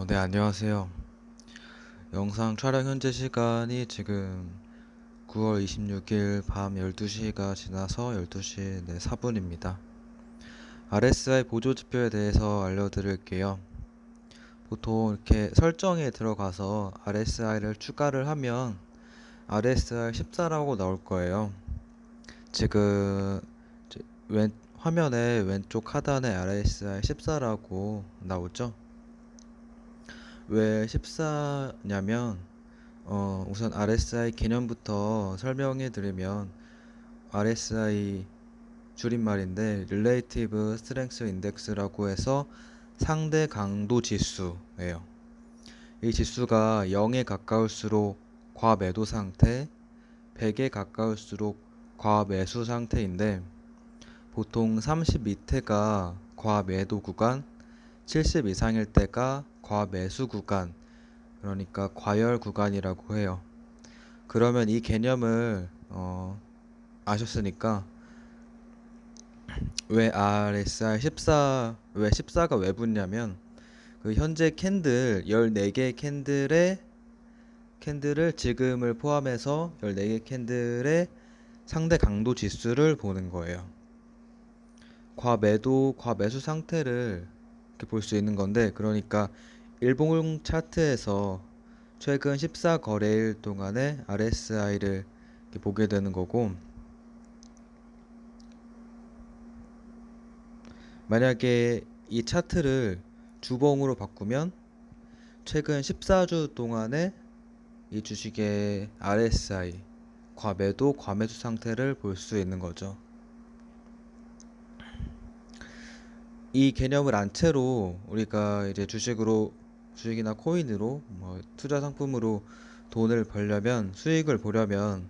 어, 네, 안녕하세요. 영상 촬영 현재 시간이 지금 9월 26일 밤 12시가 지나서 12시 네, 4분입니다. RSI 보조 지표에 대해서 알려드릴게요. 보통 이렇게 설정에 들어가서 RSI를 추가를 하면 RSI 14라고 나올 거예요. 지금 왼, 화면의 왼쪽 하단에 RSI 14라고 나오죠? 왜 14냐면 어, 우선 RSI 개념부터 설명해 드리면 RSI 줄임말인데 Relative Strength Index라고 해서 상대 강도 지수예요. 이 지수가 0에 가까울수록 과매도 상태, 100에 가까울수록 과매수 상태인데 보통 30 밑에가 과매도 구간, 70 이상일 때가 과매수 구간, 그러니까 과열 구간이라고 해요. 그러면 이 개념을 어, 아셨으니까 왜 RSI 14, 왜 14가 왜 붙냐면 그 현재 캔들 14개 캔들의 캔들을 지금을 포함해서 14개 캔들의 상대 강도 지수를 보는 거예요. 과매도, 과매수 상태를 이렇게 볼 수 있는 건데 그러니까 일봉 차트에서 최근 14거래일 동안의 RSI를 보게 되는 거고 만약에 이 차트를 주봉으로 바꾸면 최근 14주 동안의 이 주식의 RSI 과매도 과매수 상태를 볼 수 있는 거죠. 이 개념을 안 채로 우리가 이제 주식으로 주식이나 코인으로 뭐 투자 상품으로 돈을 벌려면 수익을 보려면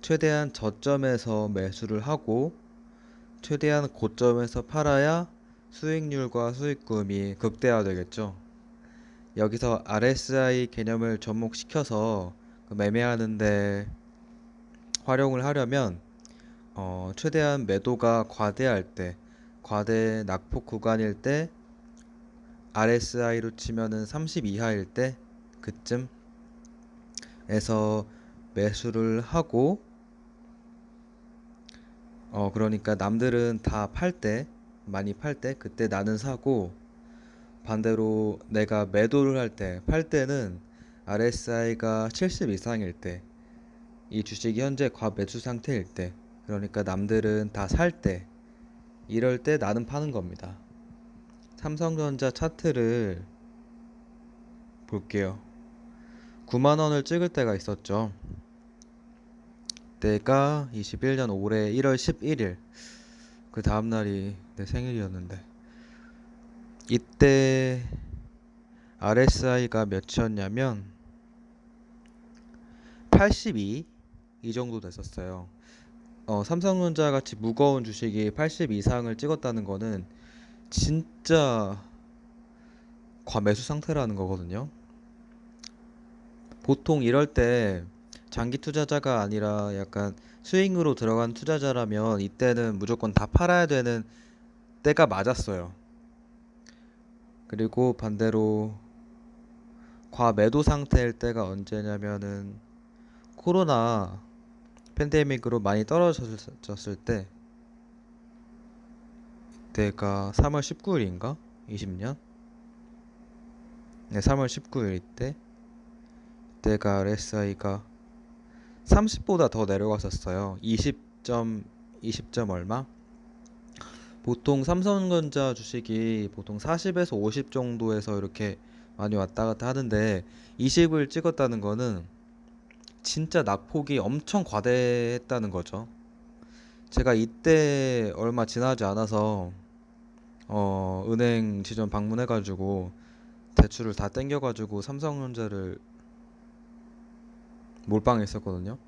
최대한 저점에서 매수를 하고 최대한 고점에서 팔아야 수익률과 수익금이 극대화되겠죠. 여기서 RSI 개념을 접목시켜서 그 매매하는데 활용을 하려면 어, 최대한 매도가 과대할 때 과대 낙폭 구간일 때 RSI로 치면은 30 이하일 때 그쯤 에서 매수를 하고 어 그러니까 남들은 다 팔 때 많이 팔 때 그때 나는 사고 반대로 내가 매도를 할 때 팔 때는 RSI가 70 이상일 때 이 주식이 현재 과매수 상태일 때 그러니까 남들은 다 살 때 이럴 때 나는 파는 겁니다. 삼성전자 차트를 볼게요. 9만 원을 찍을 때가 있었죠. 때가 21년 올해 1월 11일. 그 다음 날이 내 생일이었는데. 이때 RSI가 몇이었냐면 82 이 정도 됐었어요. 어, 삼성전자 같이 무거운 주식이 80 이상을 찍었다는 거는 진짜 과매수 상태라는 거거든요. 보통 이럴 때 장기 투자자가 아니라 약간 스윙으로 들어간 투자자라면 이때는 무조건 다 팔아야 되는 때가 맞았어요. 그리고 반대로 과매도 상태일 때가 언제냐면은 코로나 팬데믹으로 많이 떨어졌을 때 그때가 3월 19일인가? 20년? 네, 3월 19일 이때 그때가 RSI가 30보다 더 내려갔었어요. 20점 20점 얼마? 보통 삼성전자 주식이 보통 40에서 50 정도에서 이렇게 많이 왔다 갔다 하는데 20을 찍었다는 거는 진짜 낙폭이 엄청 과대했다는 거죠. 제가 이때 얼마 지나지 않아서 어, 은행 지점 방문해가지고 대출을 다 땡겨가지고 삼성전자를 몰빵했었거든요.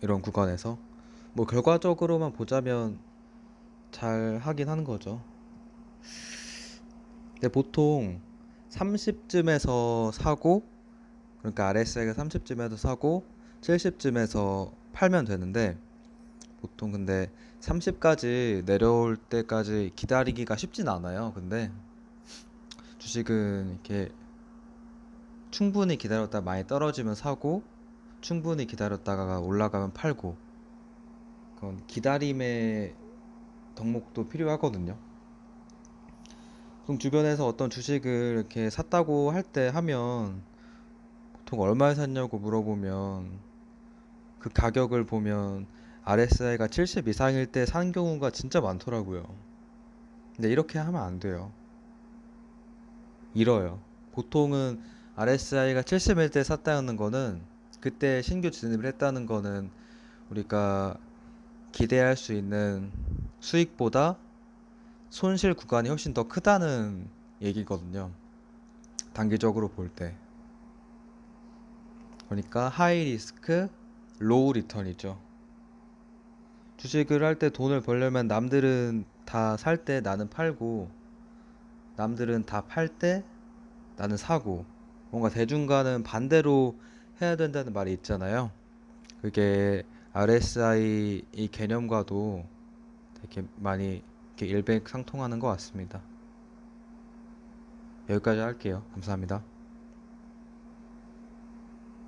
이런 구간에서 뭐 결과적으로만 보자면 잘 하긴 하는 거죠. 근데 보통 30쯤에서 사고 그러니까 RSI가 30쯤에서 사고 70쯤에서 팔면 되는데 보통 근데 30까지 내려올 때까지 기다리기가 쉽진 않아요. 근데 주식은 이렇게 충분히 기다렸다 많이 떨어지면 사고 충분히 기다렸다가 올라가면 팔고 그건 기다림의 덕목도 필요하거든요. 보통 주변에서 어떤 주식을 이렇게 샀다고 할 때 하면 보통 얼마에 샀냐고 물어보면 그 가격을 보면 RSI가 70 이상일 때 산 경우가 진짜 많더라고요. 근데 이렇게 하면 안 돼요. 잃어요. 보통은 RSI가 70일 때 샀다는 거는 그때 신규 진입을 했다는 거는 우리가 기대할 수 있는 수익보다 손실 구간이 훨씬 더 크다는 얘기거든요. 단기적으로 볼 때. 그러니까 하이 리스크, 로우 리턴이죠. 주식을 할 때 돈을 벌려면 남들은 다 살 때 나는 팔고 남들은 다 팔 때 나는 사고 뭔가 대중과는 반대로 해야 된다는 말이 있잖아요. 그게 RSI 이 개념과도 되게 많이 이렇게 일맥상통하는 것 같습니다. 여기까지 할게요. 감사합니다.